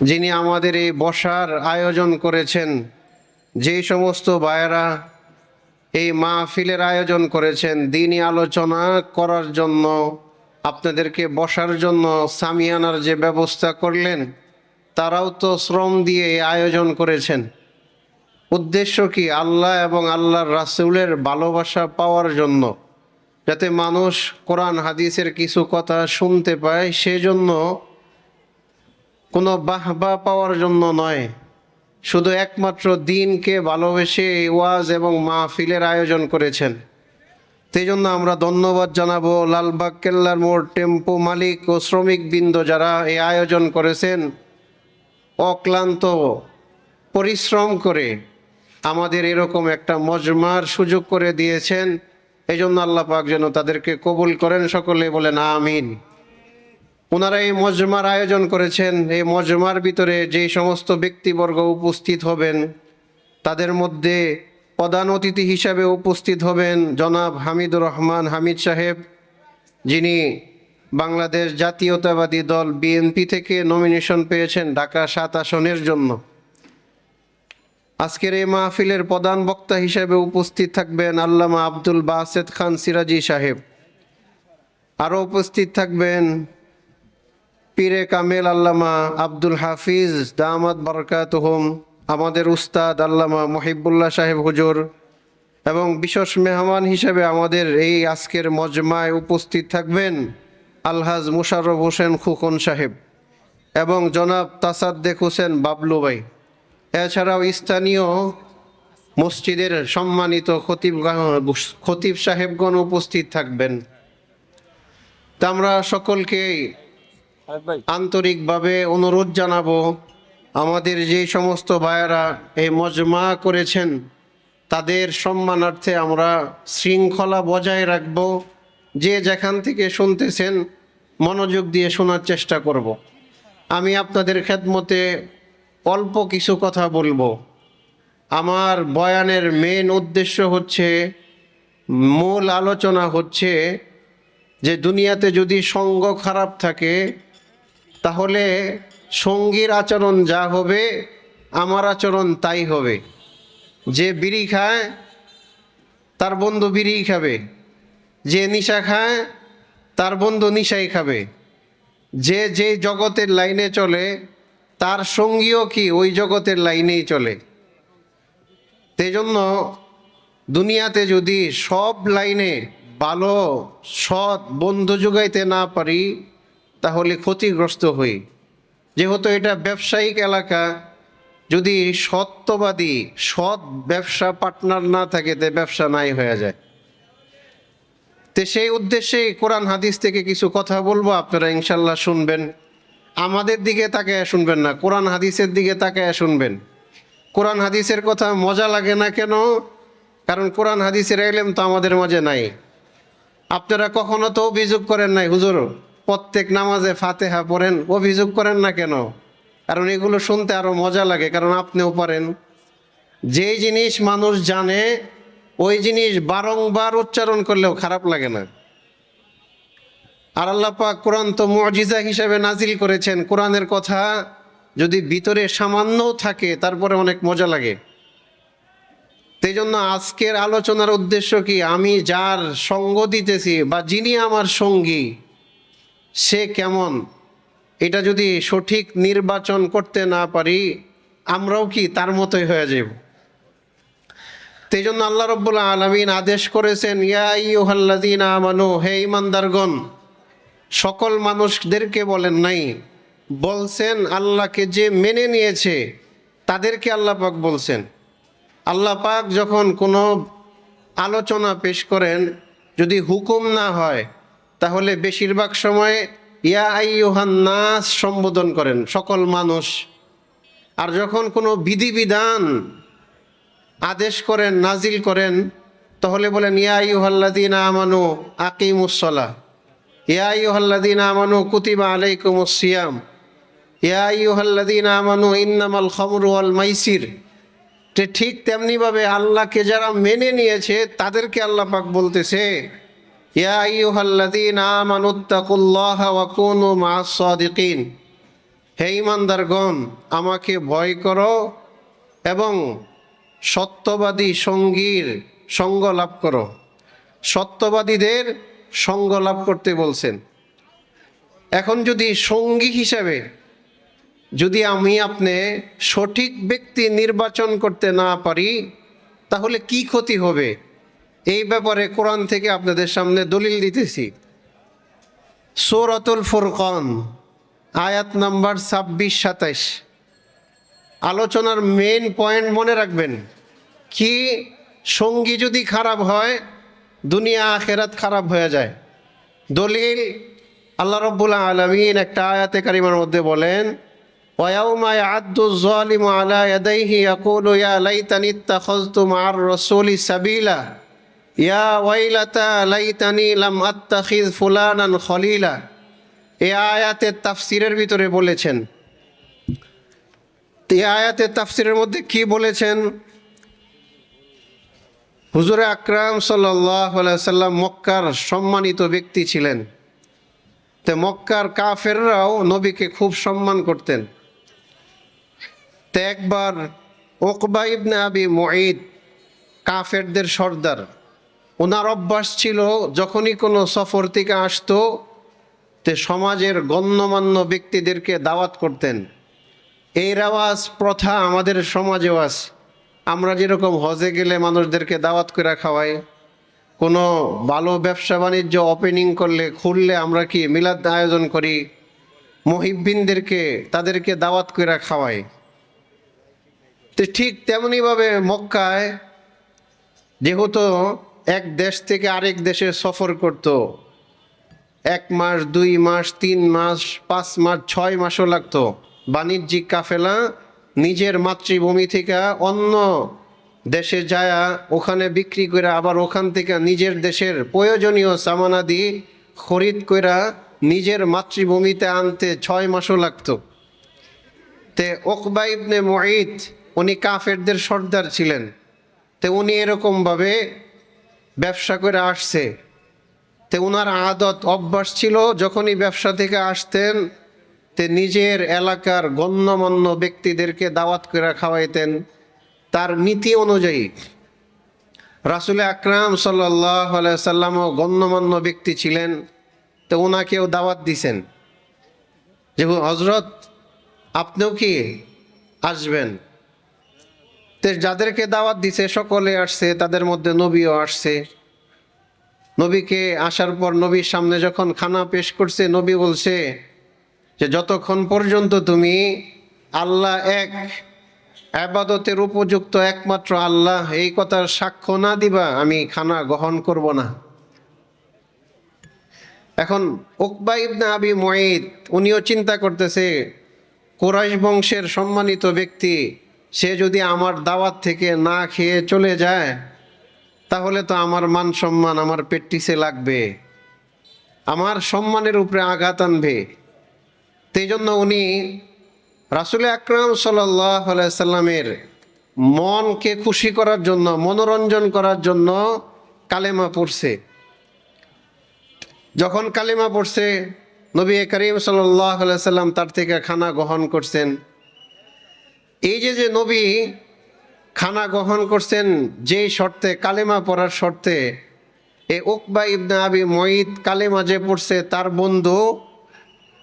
যিনি আমাদের এই বসার আয়োজন করেছেন, যেই সমস্ত বায়েরা এই মাহফিলের আয়োজন করেছেন, দিনই আলোচনা করার জন্য, আপনাদেরকে বসার জন্য সামিয়ানার যে ব্যবস্থা করলেন, তারাও তো শ্রম দিয়ে আয়োজন করেছেন। উদ্দেশ্য কি? আল্লাহ এবং আল্লাহর রাসুলের ভালোবাসা পাওয়ার জন্য। যাতে মানুষ কোরআন, হাদিসের কিছু কথা শুনতে পায়, সেজন্য কোনো বাহবা পাওয়ার জন্য নয়। শুধু একমাত্র দিনকে ভালোবেসে ওয়াজ এবং মাহফিলের আয়োজন করেছেন। সেই জন্য আমরা ধন্যবাদ জানাব লালবাগ কেল্লার মোড় টেম্পো মালিক ও শ্রমিক বৃন্দ যারা এই আয়োজন করেছেন। অক্লান্ত পরিশ্রম করে আমাদের এরকম একটা মজমার সুযোগ করে দিয়েছেন। এই জন্য আল্লাহ পাক যেন তাদেরকে কবুল করেন। সকলে বলেন, আমিন। ওনারা এই মজমার আয়োজন করেছেন, এই মজমার ভিতরে যে সমস্ত ব্যক্তিবর্গ উপস্থিত হবেন, তাদের মধ্যে প্রধান অতিথি হিসাবে উপস্থিত হবেন জনাব হামিদুর রহমান হামিদ সাহেব, যিনি বাংলাদেশ জাতীয়তাবাদী দল বিএনপি থেকে নমিনেশন পেয়েছেন ঢাকা সাত আসনের জন্য। আজকের এই মাহফিলের প্রধান বক্তা হিসেবে উপস্থিত থাকবেন আল্লামা আব্দুল বাসেদ খান সিরাজি সাহেব। আরও উপস্থিত থাকবেন পীরে কামেল আল্লামা আব্দুল হাফিজ দামাদ বরকাত হোম আমাদের উস্তাদ আল্লামা মহিবুল্লাহ সাহেব হুজুর, এবং বিশেষ মেহমান হিসেবে আমাদের এই আজকের মজমায় উপস্থিত থাকবেন আলহাজ মুশারফ হোসেন খুকন সাহেব এবং জনাব তাসাদ্দেক হোসেন বাবলু ভাই। এছাড়াও স্থানীয় মসজিদের সম্মানিত খতিব খতিব সাহেবগণ উপস্থিত থাকবেন। তা আমরা সকলকেই আন্তরিকভাবে অনুরোধ জানাব, আমাদের যে সমস্ত ভাইয়েরা এই মজমা করেছেন, তাদের সম্মানার্থে আমরা শৃঙ্খলা বজায় রাখব, যে যেখান থেকে শুনতেছেন, মনোযোগ দিয়ে শোনার চেষ্টা করব। আমি আপনাদের খেদমতে অল্প কিছু কথা বলব আমার বয়ানের মেন উদ্দেশ্য হচ্ছে, মূল আলোচনা হচ্ছে যে দুনিয়াতে যদি সঙ্গ খারাপ থাকে তাহলে সঙ্গীর আচরণ যা হবে, আমার আচরণ তাই হবে। যে বিড়ি খায়, তার বন্ধু বিড়ি খাবে। যে নিশা খায়, তার বন্ধু নিশাই খাবে। যে যে জগতের লাইনে চলে, তার সঙ্গীও কি ওই জগতের লাইনেই চলে? সেই জন্য দুনিয়াতে যদি সব লাইনে ভালো, সৎ বন্ধু যোগাইতে না পারি তাহলে ক্ষতিগ্রস্ত হই। যেহেতু এটা ব্যবসায়িক এলাকা, যদি সত্যবাদী, সৎ ব্যবসা পার্টনার না থাকে, তে ব্যবসা নাই হয়ে যায়। তো সেই উদ্দেশ্যে কোরআন হাদিস থেকে কিছু কথা বলব, আপনারা ইনশাল্লাহ শুনবেন। আমাদের দিকে তাকে শুনবেন না, কোরআন হাদিসের দিকে তাকে শুনবেন। কোরআন হাদিসের কথা মজা লাগে না কেন? কারণ কোরআন হাদিসের এলেম তো আমাদের মাঝে নাই। আপনারা কখনো তো অভিযোগ করেন নাই হুজুর প্রত্যেক নামাজে ফাতেহা পড়েন, অভিযোগ করেন না কেন? কারণ এগুলো শুনতে আরও মজা লাগে, কারণ আপনিও পারেন। যে জিনিস মানুষ জানে, ওই জিনিস বারংবার উচ্চারণ করলেও খারাপ লাগে না। আর আল্লাহ পাক কোরআন তো মুজিজা হিসেবে নাজিল করেছেন। কোরআনের কথা যদি ভিতরে সামান্যও থাকে, তারপরে অনেক মজা লাগে। সেই জন্য আজকের আলোচনার উদ্দেশ্য কি? আমি যার সঙ্গ দিতেছি বা যিনি আমার সঙ্গী সে কেমন? এটা যদি সঠিক নির্বাচন করতে না পারি, আমরাও কি তার মতোই হয়ে যাব সেই জন্য আল্লাহ রব্বুল্লা আলমিন আদেশ করেছেন ইয়াইহাল্লাদিন আমানু, হে ইমানদারগণ সকল মানুষদেরকে বলেন নাই। বলছেন, আল্লাহকে যে মেনে নিয়েছে, তাদেরকে আল্লাহ পাক বলছেন। আল্লাহ পাক যখন কোনো আলোচনা পেশ করেন, যদি হুকুম না হয় তাহলে বেশিরভাগ সময় ইয়া আইয়ুহান নাস সম্বোধন করেন সকল মানুষ। আর যখন কোনো বিধিবিধান আদেশ করেন, নাজিল করেন, তাহলে বলেন, ইয়া আইয়ুহাল্লাদিন আমানু আকিমুসলা ইয়া আইয়ুহাল্লাদিন আমানু কুতিবা আলাইকুমুস সিয়াম। ইয়া আইয়ুহাল্লাদিন আমানু ইন্নামাল খামরু ওয়াল মাইসির। ঠিক তেমনিভাবে আল্লাহকে যারা মেনে নিয়েছে, তাদেরকে আল্লাহ পাক বলতেছে ইয়া আইয়ুহাল্লাযীনা আমানুত্তাকুল্লাহা ওয়া কুনু মা'আস সাদিকিন। হে ইমানদারগণ আমাকে ভয় করো এবং সত্যবাদী সঙ্গীর সঙ্গ লাভ করো। সত্যবাদীদের সঙ্গ লাভ করতে বলছেন। এখন যদি সঙ্গী হিসাবে যদি আমি আপনি সঠিক ব্যক্তি নির্বাচন করতে না পারি, তাহলে কি ক্ষতি হবে? এই ব্যাপারে কোরআন থেকে আপনাদের সামনে দলিল দিতেছি। সৌরাতুল ফুরকন, আয়াত নাম্বার ছাব্বিশ, সাতাইশ। আলোচনার মেন পয়েন্ট মনে রাখবেন, কি সঙ্গী যদি খারাপ হয়, দুনিয়া আখেরাত খারাপ হয়ে যায়। দলিল, আল্লাহ রব্বুল আলমিন একটা আয়াতে কারিমার মধ্যে বলেন আলা ইয়াদাইহি, ইয়াকুলু ইয়া লাইতানি ইত্তাখাযতু মা'আর রাসূলি সাবিলা। ইয়া ওয়াইলাতা লাইতানি লাম আত্তাখিজ ফুলানান খলিলা। এই আয়াতের তাফসিরের ভিতরে বলেছেন। এই আয়াতের তাফসিরের মধ্যে কি বলেছেন? হুজুরে আকরাম সাল্লাম মক্কার সম্মানিত ব্যক্তি ছিলেন। তে মক্কার কাফেররাও নবীকে খুব সম্মান করতেন। তে একবার ওকবা ইবনে আবি মঈদ কাফেরদের সর্দার ওনার অভ্যাস ছিল, যখনই কোনো সফর থেকে আসতো, তে সমাজের গণ্যমান্য ব্যক্তিদেরকে দাওয়াত করতেন। এই রেওয়াজ প্রথা আমাদের সমাজেও আছে আমরা যেরকম হজে গেলে মানুষদেরকে দাওয়াত করে খাওয়াই, কোনো ভালো ব্যবসা বাণিজ্য ওপেনিং করলে, খুললে আমরা কি মিলাদ আয়োজন করি, মহিবিনদেরকে, তাদেরকে দাওয়াত করে খাওয়াই। তো ঠিক তেমনিভাবে মক্কায়, যেহেতু এক দেশ থেকে আরেক দেশে সফর করত। এক মাস, দুই মাস, তিন মাস, পাঁচ মাস, ছয় মাসও লাগতো। বাণিজ্যিক কাফেলা নিজের মাতৃভূমি থেকে অন্য দেশে যায়া, ওখানে বিক্রি করে আবার ওখান থেকে নিজের দেশের প্রয়োজনীয় সামানাদি খরিদ কইরা নিজের মাতৃভূমিতে আনতে ছয় মাসও লাগতো। তে ওকবা ইবনে মঈদ, উনি কাফেরদের সর্দার ছিলেন। তে উনি এরকমভাবে ব্যবসা করে আসছে। তে উনার আদত অভ্যাস ছিল, যখনই ব্যবসা থেকে আসতেন, তে নিজের এলাকার গণ্যমান্য ব্যক্তিদেরকে দাওয়াত করে খাওয়াইতেন। তার নীতি অনুযায়ী রাসুল আকরাম সাল্লাহ সাল্লামও গণ্যমান্য ব্যক্তি ছিলেন, তো ওনাকেও দাওয়াত দিছেন। যে হজরত, আপনিও কি আসবেন? তো যাদেরকে দাওয়াত দিছে, সকলে আসছে, তাদের মধ্যে নবীও আসছে। নবীকে আসার পর নবীর সামনে যখন খানা পেশ করছে, নবী বলছে যে, যতক্ষণ পর্যন্ত তুমি আল্লাহ এক, আবাদতের উপযুক্ত একমাত্র আল্লাহ, এই কথার সাক্ষ্য না দিবা, আমি খানা গ্রহণ করব না। এখন ওকবা ইবনা আবি মঈদ, উনিও চিন্তা করতেছে, কোরাইশ বংশের সম্মানিত ব্যক্তি সে যদি আমার দাওয়াত থেকে না খেয়ে চলে যায়, তাহলে তো আমার মান সম্মান, আমার পেট্টিসে লাগবে, আমার সম্মানের উপরে আঘাত আনবে। সেই জন্য উনি রাসুল আকরাম সাল্লামের মনকে খুশি করার জন্য, মনোরঞ্জন করার জন্য কালেমা পড়ছে। যখন কালেমা পড়ছে, নবী করিম সাল্লাম তার থেকে খানা গ্রহণ করছেন। এই যে যে নবী খানা গ্রহণ করছেন যেই শর্তে, কালেমা পড়ার শর্তে, এ ওকবা ইবনে আবি মঈদ কালেমা যে পড়ছে, তার বন্ধু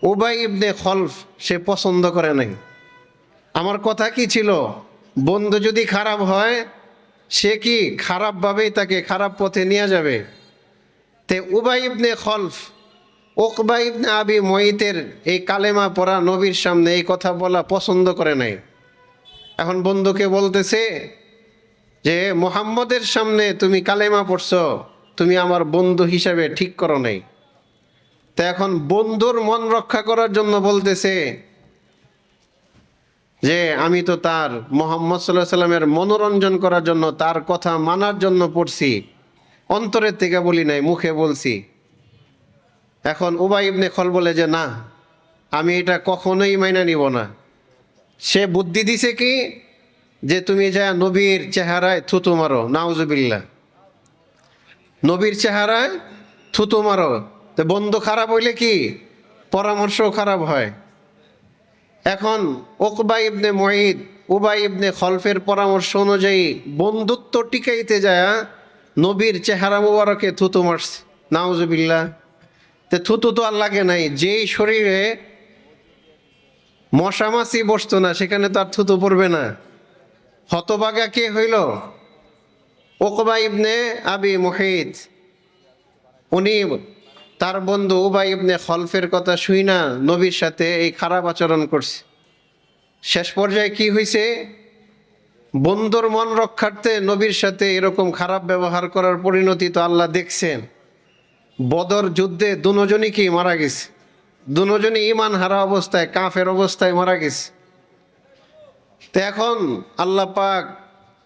উবাই ইবনে খলফ, সে পছন্দ করে নাই। আমার কথা কি ছিল? বন্ধু যদি খারাপ হয়, সে কি খারাপভাবেই তাকে খারাপ পথে নিয়ে যাবে? তে উবাই ইবনে খলফ ওকবা ইবনে আবি মঈতের এই কালেমা পড়া নবীর সামনে এই কথা বলা পছন্দ করে নাই। এখন বন্ধুকে বলতেছে যে, মোহাম্মদের সামনে তুমি কালেমা পড়ছো, তুমি আমার বন্ধু হিসাবে ঠিক করো নাই। তা এখন বন্ধুর মন রক্ষা করার জন্য বলতেছে যে, আমি তো তার মোহাম্মদ সাল্লাহ সাল্লামের মনোরঞ্জন করার জন্য তার কথা মানার জন্য পড়ছি। অন্তরের থেকে বলি নাই, মুখে বলছি। এখন উবাই ইবনে খল বলে যে, না, আমি এটা কখনোই মাইনা নিব না। সে বুদ্ধি দিছে কি? যে তুমি যা নবীর চেহারায় থুতু মারো নাউজুবিল্লা নবীর চেহারায় থুতু মারো তো বন্ধু খারাপ হইলে কি? পরামর্শ খারাপ হয়। এখন ওকবা ইবনে মহিদ উবাই ইবনে খলফের পরামর্শ অনুযায়ী বন্ধুত্ব টিকাইতে যায় নবীর চেহারা মুবারকে থুতু মারছে, নাউজুবিল্লাহ। তে থুতু তো আর লাগে নাই, যেই শরীরে মশামাছি বসতো না, সেখানে তো আর থুতু পড়বে না। হতবাগা কে হইল? ওকবা ইবনে আবি মুহিদ উনি তার বন্ধু উবাই ইবনে খলফের কথা শুই না, নবীর সাথে এই খারাপ আচরণ করছে। শেষ পর্যায়ে কি হয়েছে বন্ধুর মন রক্ষার্থে নবীর সাথে এরকম খারাপ ব্যবহার করার পরিণতি তো আল্লাহ দেখছেন। বদর যুদ্ধে দুজনই কি মারা গেছে? দুজনই ইমান হারা অবস্থায়, কাফের অবস্থায় মারা গেছে। তো এখন আল্লাহ পাক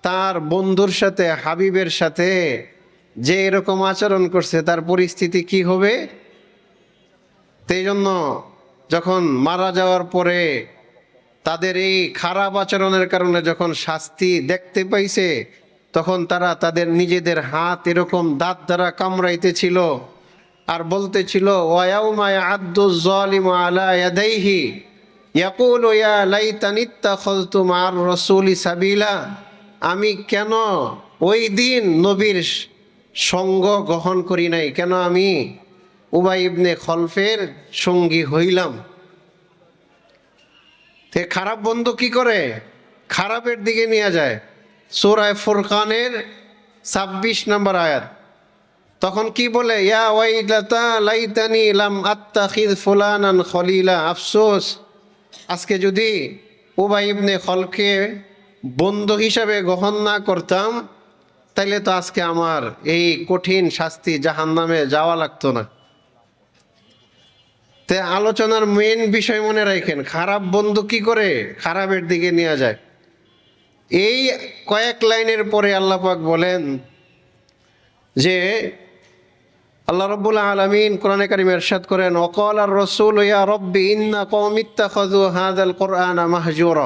তার বন্ধুর সাথে, হাবিবের সাথে যে এরকম আচরণ করছে, তার পরিস্থিতি কি হবে? সেই জন্য যখন মারা যাওয়ার পরে তাদের এই খারাপ আচরণের কারণে যখন শাস্তি দেখতে পাইছে, তখন তারা তাদের নিজেদের হাত এরকম দাঁত দ্বারা কামড়াইতেছিল। আর বলতেছিল ওয়াউমায় আলা লাইতানিত্তা আমি কেন ওই দিন নবীর সঙ্গ গ্রহণ করি নাই? কেন আমি উবাই ইবনে খলফের সঙ্গী হইলাম? তে খারাপ বন্ধু কি করে? খারাপের দিকে নিয়ে যায়। সুরায় ফুরকানের ছাব্বিশ নম্বর আয়াত। তখন কি বলে, ইয়া আফসোস, আজকে যদি উবাই খলকে বন্ধু হিসাবে গ্রহণ না করতাম, তাইলে তো আজকে আমার এই কঠিন শাস্তি জাহান্নামে যাওয়া লাগতো না। তে আলোচনার মেন বিষয় মনে রাখেন, খারাপ বন্ধু কি করে খারাপের দিকে নিয়ে যায়? এই কয়েক লাইনের পরে আল্লাহ পাক বলেন যে আল্লাহ রব্বুল আলমিন কোরআনে কারিম এরশাদ করেন অকল আর রসুল ইয়া রব্বি, ইন্না কৌমিত্তা খজু হাদাল কোরআন মাহজুর।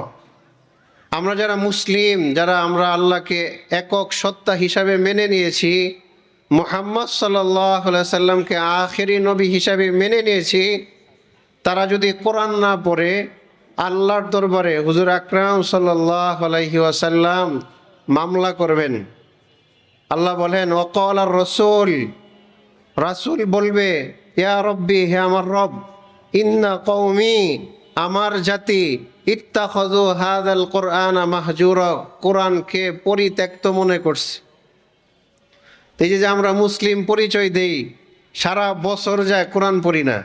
আমরা যারা মুসলিম, যারা আমরা আল্লাহকে একক সত্তা হিসাবে মেনে নিয়েছি, মুহাম্মদ সাল্লাহ সাল্লামকে আখেরি নবী হিসাবে মেনে নিয়েছি, তারা যদি কোরআন না পড়ে, আল্লাহর দরবারে হুজুর আকরাম সাল্লাহ আলাইহি ওয়াসাল্লাম মামলা করবেন। আল্লাহ বলেন অকল আর রসুল রাসুল বলবে, ইয়া রব্বি, হে আমার রব, ইন্না কৌমি আমার জাতি ইত্তা খজু হাদ হাদাল কোরআন মাহজুর, কোরআনকে পরিত্যক্ত মনে করছে। এই যে আমরা মুসলিম পরিচয় দেই, সারা বছর যায় কোরআন পড়ি না।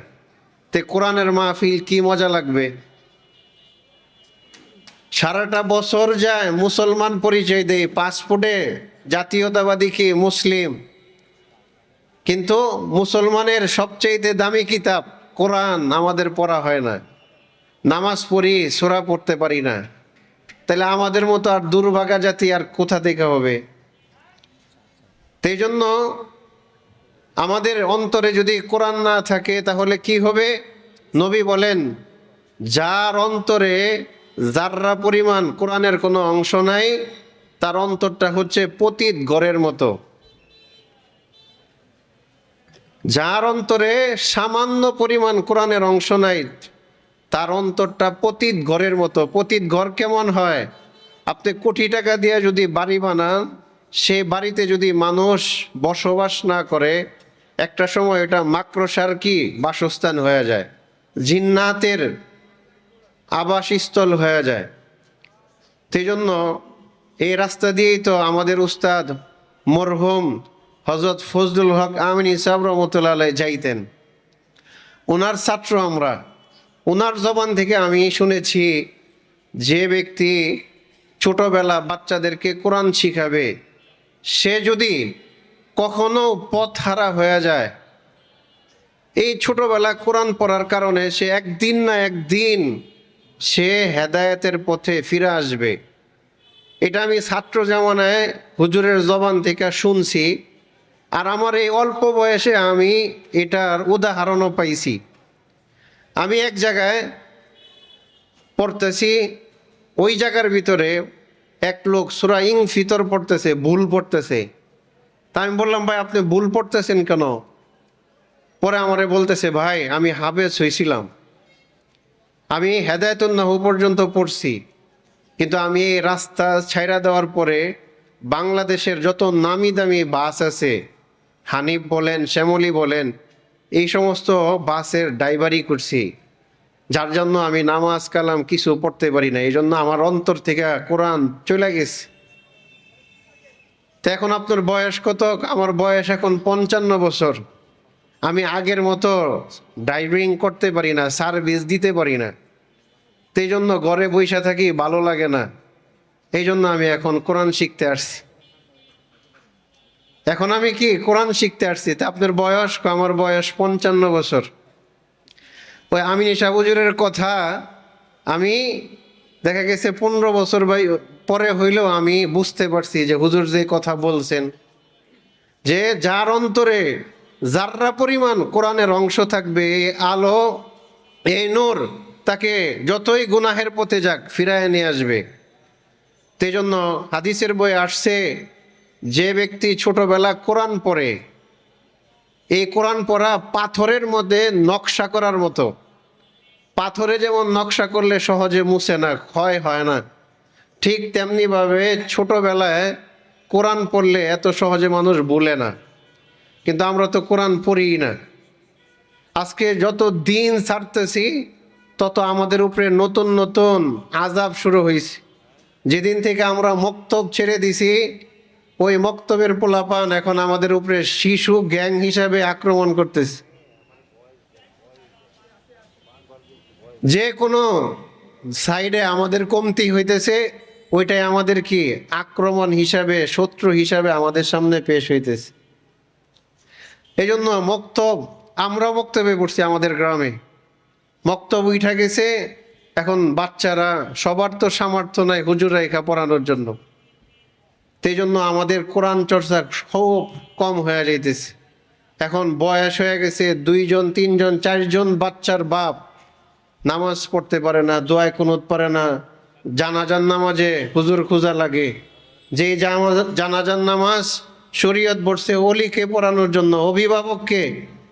তে কোরআনের মাহফিল কি মজা লাগবে? সারাটা বছর যায় মুসলমান পরিচয় দেই, পাসপোর্টে জাতীয়তাবাদী কি মুসলিম? কিন্তু মুসলমানের সবচেয়ে দামি কিতাব, কোরআন, আমাদের পড়া হয় না। নামাজ পড়ি, সোরা পড়তে পারি না। তাহলে আমাদের মতো আর দুর্ভাগা জাতি আর কোথা থেকে হবে? সেই জন্য আমাদের অন্তরে যদি কোরআন না থাকে, তাহলে কি হবে? নবী বলেন, যার অন্তরে যাররা পরিমাণ কোরআনের কোনো অংশ নাই, তার অন্তরটা হচ্ছে পতিত গড়ের মতো। যার অন্তরে সামান্য পরিমাণ কোরআনের অংশ নাই, তার অন্তরটা পতিত ঘরের মতো। পতিত ঘর কেমন হয়? আপনি কোটি টাকা দিয়ে যদি বাড়ি বানান, সে বাড়িতে যদি মানুষ বসবাস না করে, একটা সময় এটা মাক্রসার কি বাসস্থান হয়ে যায়? জিন্নাতের আবাসস্থল হয়ে যায়। সেই জন্য এই রাস্তা দিয়েই তো আমাদের উস্তাদ মরহুম হজরত ফজলুল হক আমিন ইসাব রহমতুল্লাহ যাইতেন। ওনার ছাত্র আমরা। ওনার জবান থেকে আমি শুনেছি যে ব্যক্তি ছোটবেলা বাচ্চাদেরকে কোরআন শিখাবে, সে যদি কখনো পথ হারা হয়ে যায়, এই ছোটবেলা কোরআন পড়ার কারণে সে একদিন না একদিন সে হেদায়েতের পথে ফিরে আসবে। এটা আমি ছাত্র জামানায় হুজুরের জবান থেকে শুনছি। আর আমার এই অল্প বয়সে আমি এটার উদাহরণও পাইছি। আমি এক জায়গায় পড়তেছি, ওই জায়গার ভিতরে এক লোক সুরা ইং ফিতর পড়তেছে, ভুল পড়তেছে। তা আমি বললাম, ভাই, আপনি ভুল পড়তেছেন কেন? পরে আমারে বলতেছে, ভাই, আমি হাবেজ হয়েছিলাম আমি হেদায়তুল্লাহ পর্যন্ত পড়ছি। কিন্তু আমি এই রাস্তা ছাইরা দেওয়ার পরে বাংলাদেশের যত নামি দামি বাস আছে হানিফ বলেন, শ্যামলি বলেন, এই সমস্ত বাসের ড্রাইভারই করছি। যার জন্য আমি নামাজ কালাম কিছু পড়তে পারি না। এই জন্য আমার অন্তর থেকে কোরআন চলে গেছে। তো এখন আপনার বয়স কত? আমার বয়স এখন পঞ্চান্ন বছর। আমি আগের মতো ড্রাইভিং করতে পারি না, সার্ভিস দিতে পারি না। এই জন্য ঘরে বৈশা থাকি ভালো লাগে না। এই জন্য আমি এখন কোরআন শিখতে আসছি। এখন আমি কি কোরআন শিখতে আসছি? তা আপনার বয়স আমার বয়স পঞ্চান্ন বছর। ওই আমিনী সাবুজুরের কথা আমি দেখা গেছে পনেরো বছর বাই পরে হইলেও আমি বুঝতে পারছি যে হুজুর যে কথা বলছেন, যে যার অন্তরে যাররা পরিমাণ কোরআনের অংশ থাকবে, এই আলো, এই নূর তাকে যতই গুনাহের পথে যাক ফিরায় নিয়ে আসবে। সেই জন্য হাদিসের বই আসছে যে ব্যক্তি ছোটবেলা কোরআন পড়ে, এই কোরআন পড়া পাথরের মধ্যে নকশা করার মতো। পাথরে যেমন নকশা করলে সহজে মুছে না, ক্ষয় হয় না, ঠিক তেমনিভাবে ছোটবেলায় কোরআন পড়লে এত সহজে মানুষ ভুলে না। কিন্তু আমরা তো কোরআন পড়ি না। আজকে যত দিন ছাড়তেছি, তত আমাদের উপরে নতুন নতুন আজাব শুরু হয়েছে যেদিন থেকে আমরা মক্তব ছেড়ে দিছি ওই মক্তবের পোলাপান এখন আমাদের উপরে শিশু গ্যাং হিসাবে আক্রমণ করতেছে। যে কোনো সাইডে আমাদের কমতি হইতেছে, ওইটাই আমাদের কি আক্রমণ হিসাবে, শত্রু হিসাবে আমাদের সামনে পেশ হইতেছে। এই জন্য মক্তব আমরা বক্তব্যে পড়ছি আমাদের গ্রামে। মক্তব উঠা গেছে, এখন বাচ্চারা সবার তো সামর্থ্য নাই হুজুর রেখা পড়ানোর জন্য। সেই জন্য আমাদের কোরআন চর্চা খুব কম হয়ে যাইতেছে। এখন বয়স হয়ে গেছে, দুইজন, তিনজন, চারজন বাচ্চার বাপ। নামাজ পড়তে পারে না, দোয়ায় কুনুত পারে না। জানাজান নামাজে হুজুর খুঁজা লাগে। যে জানাজান নামাজ শরীয়ত বসছে অলিকে পড়ানোর জন্য, অভিভাবককে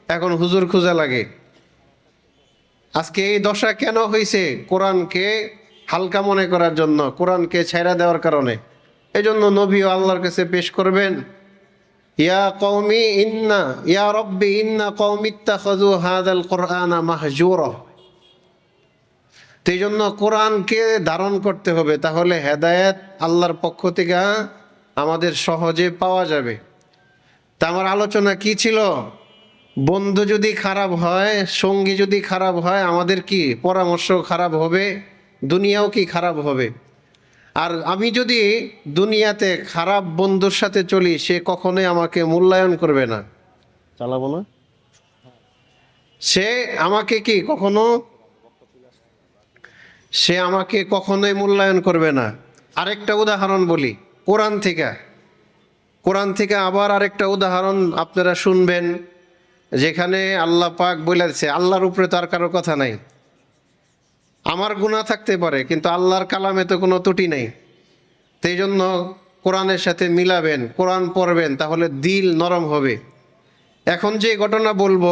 এখন হুজুর খুঁজা লাগে। আজকে এই দশা কেন হয়েছে কোরআনকে হালকা মনে করার জন্য, কোরআনকে ছেড়া দেওয়ার কারণে। এই জন্য নবীও আল্লাহর কাছে পেশ করবেন, ইয়া কৌমি ইন্না, ইয়া রব্বি ইন্না কৌমিত্তা খাজু হাদাল কোরআনা মাহজুরা। সেই জন্য কোরআনকে ধারণ করতে হবে, তাহলে হেদায়েত আল্লাহর পক্ষ থেকে আমাদের সহজে পাওয়া যাবে। তা আমার আলোচনা কি ছিল? বন্ধু যদি খারাপ হয়, সঙ্গী যদি খারাপ হয়, আমাদের কি পরামর্শ খারাপ হবে? দুনিয়াও কি খারাপ হবে? আর আমি যদি দুনিয়াতে খারাপ বন্ধুর সাথে চলি সে কখনোই আমাকে মূল্যায়ন করবে না। চালাবো না সে আমাকে কি কখনো? সে আমাকে কখনোই মূল্যায়ন করবে না। আরেকটা উদাহরণ বলি কোরআন থেকে। কোরআন থেকে আবার আরেকটা উদাহরণ আপনারা শুনবেন যেখানে আল্লাহ পাক বলেছে আল্লাহর উপরে তো আর কারও কথা নাই। আমার গুণা থাকতে পারে, কিন্তু আল্লাহর কালামে তো কোনো ত্রুটি নেই। সেই জন্য কোরআনের সাথে মিলাবেন, কোরআন পড়বেন, তাহলে দিল নরম হবে। এখন যে ঘটনা বলব,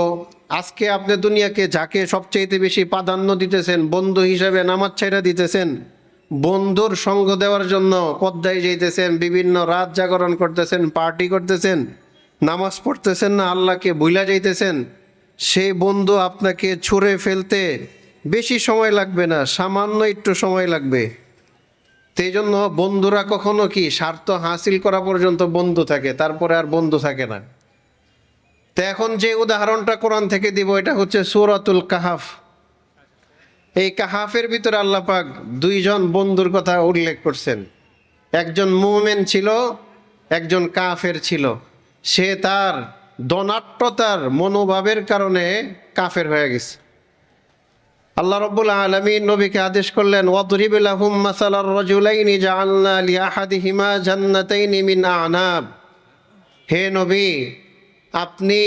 আজকে আপনি দুনিয়াকে যাকে সবচেয়ে বেশি প্রাধান্য দিতেছেন, বন্ধু হিসাবে নামাজ ছাইরা দিতেছেন, বন্ধুর সঙ্গ দেওয়ার জন্য পদ্মায় যাইতেছেন, বিভিন্ন রাত জাগরণ করতেছেন, পার্টি করতেছেন, নামাজ পড়তেছেন না, আল্লাহকে ভুলা যাইতেছেন সেই বন্ধু আপনাকে ছুঁড়ে ফেলতে বেশি সময় লাগবে না, সামান্য একটু সময় লাগবে। সেই জন্য বন্ধুরা কখনো কি স্বার্থ হাসিল করা পর্যন্ত বন্ধু থাকে, তারপরে আর বন্ধু থাকে না। তো এখন যে উদাহরণটা কোরআন থেকে দিব, এটা হচ্ছে সুরাতুল কাহাফ। এই কাহাফের ভিতরে আল্লাহ পাক দুইজন বন্ধুর কথা উল্লেখ করছেন। একজন মুমেন ছিল, একজন কাফের ছিল। সে তার দনাট্যতার মনোভাবের কারণে কাফের হয়ে গেছে। আল্লাহ রব্বুল আলমিন নবীকে আদেশ করলেন আনাব। হে নবী, আপনি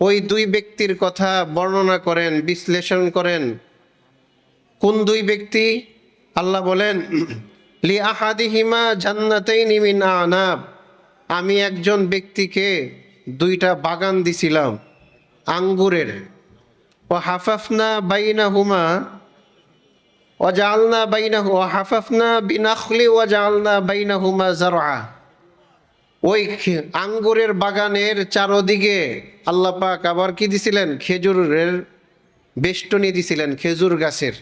ওই দুই ব্যক্তির কথা বর্ণনা করেন, বিশ্লেষণ করেন। কোন দুই ব্যক্তি? আল্লাহ বলেন, লি আহাদিহিমা জান্নাতাইনি মিন আনাব। আমি একজন ব্যক্তিকে দুইটা বাগান দিছিলাম, আঙ্গুরের। ও হাফাফনা বাইনা হুমা ওয়াজালনা বাইনাহু হাফাফনা বিনাখলি ওয়াজালনা বাইনাহুমা জারআ ওই আঙ্গুরের বাগানের চারদিকে আল্লাহ পাক আবার কি দিছিলেন? খেজুরের বেষ্টনী দিছিলেন, খেজুর গাছের।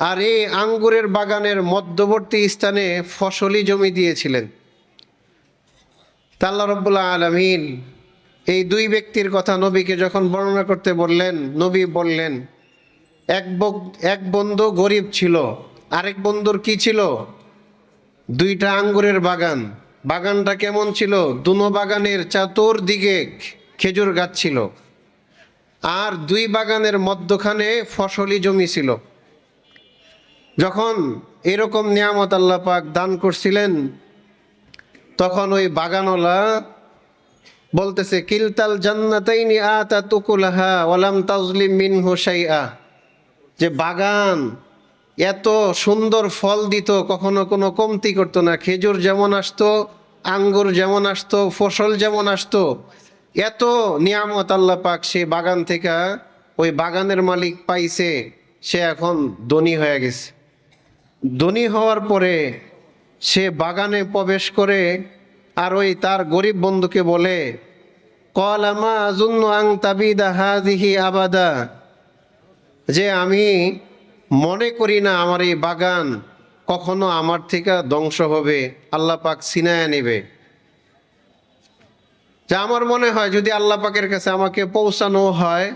আর এই আঙ্গুরের বাগানের মধ্যবর্তী স্থানে ফসলি জমি দিয়েছিলেন। তা আল্লাহ রব্বুল্লাহ আলমিন এই দুই ব্যক্তির কথা নবীকে যখন বর্ণনা করতে বললেন, নবী বললেন, এক এক বন্ধু গরিব ছিল, আরেক বন্ধুর কি ছিল? দুইটা আঙ্গুরের বাগান, বাগানটা কেমন ছিল? দুনো বাগানের চাতুর দিকে খেজুর গাছ ছিল। আর দুই বাগানের মধ্যখানে ফসলি জমি ছিল। যখন এরকম নিয়ামত আল্লাহ পাক দান করছিলেন, তখন ওই বাগানওয়ালা বলতেছে, কিলতাল জান্নাতাইনি আতা তুকুলাহা ওয়ালাম তাজলিম মিনহু শাইআ। যে বাগান এত সুন্দর ফল দিত, কখনো কোনো কমতি করতো না। খেজুর যেমন আসতো, আঙ্গুর যেমন আসতো, ফসল যেমন আসতো, এত নিয়ামত আল্লাহ পাক সে বাগান থেকে ওই বাগানের মালিক পাইছে, সে এখন ধনী হয়ে গেছে। ধনী হওয়ার পরে সে বাগানে প্রবেশ করে আর ওই তার গরিব বন্ধুকে বলে আং তাবিদা আবাদা। যে আমি মনে করি না আমার এই বাগান কখনো আমার থেকে ধ্বংস হবে, আল্লাহ পাক সিনায়া নেবে। যা আমার মনে হয় যদি আল্লাহ পাকের কাছে আমাকে পৌঁছানো হয়,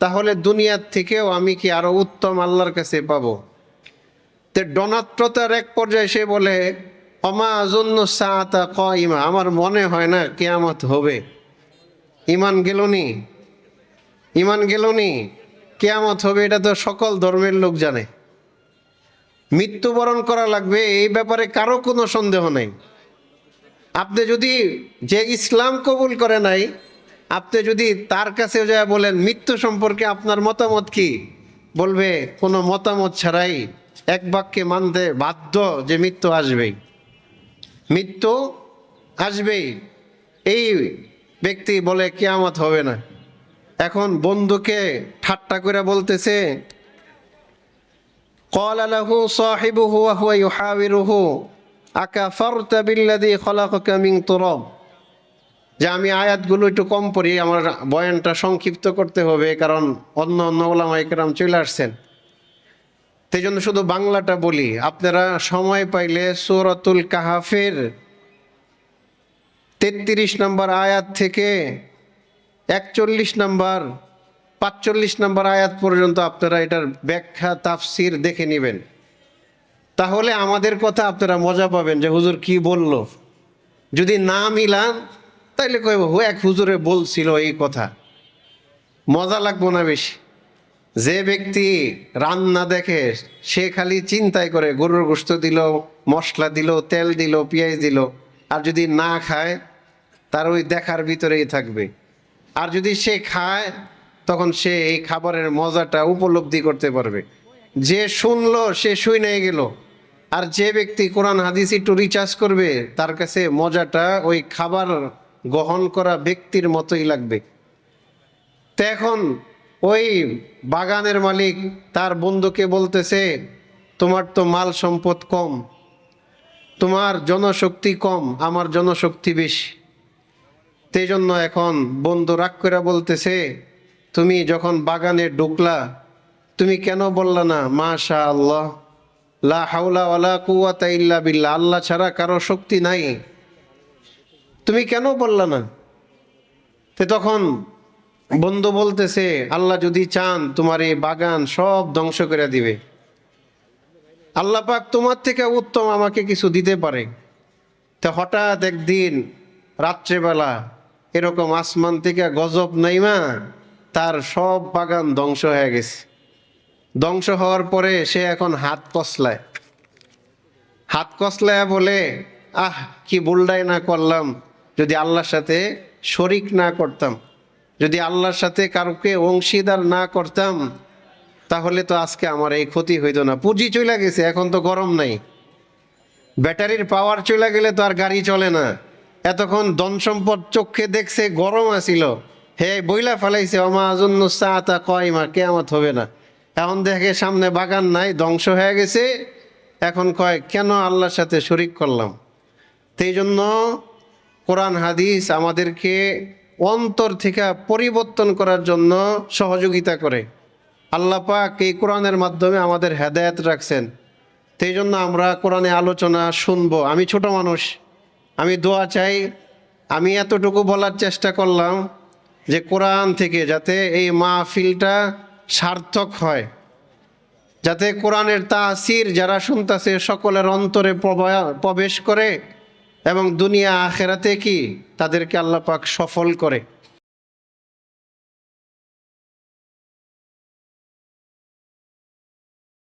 তাহলে দুনিয়ার থেকেও আমি কি আরও উত্তম আল্লাহর কাছে পাবো? তে ডনাত্রতার এক পর্যায়ে সে বলে অমা সাতা ক আমার মনে হয় না কেয়ামত হবে। ইমান গেলনি? ইমান গেলনি? কেয়ামত হবে, এটা তো সকল ধর্মের লোক জানে। মৃত্যুবরণ করা লাগবে, এই ব্যাপারে কারও কোনো সন্দেহ নেই। আপনি যদি যে ইসলাম কবুল করে নাই, আপনি যদি তার কাছে যা বলেন, মৃত্যু সম্পর্কে আপনার মতামত কি? বলবে, কোনো মতামত ছাড়াই এক বাক্যে মানতে বাধ্য যে মৃত্যু আসবেই। মৃত্যু আসবেই এই ব্যক্তি বলে কেয়ামত হবে না এখন বন্ধুকে ঠাট্টা করে বলতেছে قال له صاحبه وهو يحاوره أكفرت بالذي خلقك من تراب যে আমি আয়াতগুলো একটু কম পড়ি আমার বয়ানটা সংক্ষিপ্ত করতে হবে কারণ অন্য অন্য ওলামা একরাম চলে আসছেন সেই জন্য শুধু বাংলাটা বলি, আপনারা সময় পাইলে সূরাতুল কাহাফের তেত্রিশ নম্বর আয়াত থেকে একচল্লিশ নম্বর, পাঁচচল্লিশ নম্বর আয়াত পর্যন্ত আপনারা এটার ব্যাখ্যা, তাফসির দেখে নেবেন। তাহলে আমাদের কথা আপনারা মজা পাবেন যে হুজুর কি বলল। যদি না মিলান, তাইলে কইব এক হুজুরে বলছিল এই কথা। মজা লাগবো না বেশি। যে ব্যক্তি রান্না দেখে, সে খালি চিন্তাই করে, গরুর গোস্ত দিল, মশলা দিল, তেল দিল, পেঁয়াজ দিল। আর যদি না খায়, তার ওই দেখার ভিতরেই থাকবে। আর যদি সে খায়, তখন সে এই খাবারের মজাটা উপলব্ধি করতে পারবে। যে শুনলো, সে শুই নিয়ে গেল। আর যে ব্যক্তি কোরআন, হাদিস একটু রিচার্জ করবে, তার কাছে মজাটা ওই খাবার গ্রহণ করা ব্যক্তির মতোই লাগবে। তো এখন ওই বাগানের মালিক, তার বন্ধুকে বলতেছে, তোমার তো মাল সম্পদ কম, তোমার জনশক্তি কম, আমার জনশক্তি বেশি। সেই জন্য এখন বন্ধু রাগ করে বলতেছে, তুমি যখন বাগানে ঢুকলা, তুমি কেন বললা না মাশা আল্লাহ লা হাওলা ওয়ালা কুওয়াতা ইল্লা বিল্লাহ, আল্লাহ ছাড়া কারও শক্তি নাই। তুমি কেন বললা না? তে তখন বন্ধু বলতেছে, আল্লাহ যদি চান তোমার এই বাগান সব ধ্বংস করে দিবে। আল্লাহ পাক তোমার থেকে উত্তম আমাকে কিছু দিতে পারে। তা হঠাৎ একদিন রাত্রেবেলা এরকম আসমান থেকে গজব নাইমা, তার সব বাগান ধ্বংস হয়ে গেছে। ধ্বংস হওয়ার পরে সে এখন হাত কসলায়। হাত কসলায় বলে, আহ, কি বুলডাই না করলাম, যদি আল্লাহর সাথে শরিক না করতাম। যদি আল্লাহর সাথে কারোকে অংশীদার না করতাম, তাহলে তো আজকে আমার এই ক্ষতি হইতো না। পুঁজি চলে গেছে, এখন তো গরম নাই। ব্যাটারির পাওয়ার চলে গেলে তো আর গাড়ি চলে না। এতক্ষণ ধন সম্পদ চোখে দেখছে, গরম আসিল হে, বইলা ফেলাইছে, অমা আজন্য সাতা কয়মা কেয়ামত হবে না। এখন দেখে সামনে বাগান নাই, ধ্বংস হয়ে গেছে। এখন কয়, কেন আল্লাহর সাথে শরিক করলাম? সেই জন্য কোরআন, হাদিস আমাদেরকে অন্তর থেকে পরিবর্তন করার জন্য সহযোগিতা করে। আল্লাহ পাক এই কোরআনের মাধ্যমে আমাদের হেদায়েত রাখছেন। সেই জন্য আমরা কোরআনে আলোচনা শুনব। আমি ছোট মানুষ। আমি দোয়া চাই। আমি এতটুকু বলার চেষ্টা করলাম যে কোরআন থেকে যাতে এই মাহফিলটা সার্থক হয়। যাতে কোরআনের তাসির যারা শুনতেছে, সকলের অন্তরে প্রবা- প্রবেশ করে এবং দুনিয়া আখেরাতে কি? তাদেরকে আল্লাপাক সফল করে।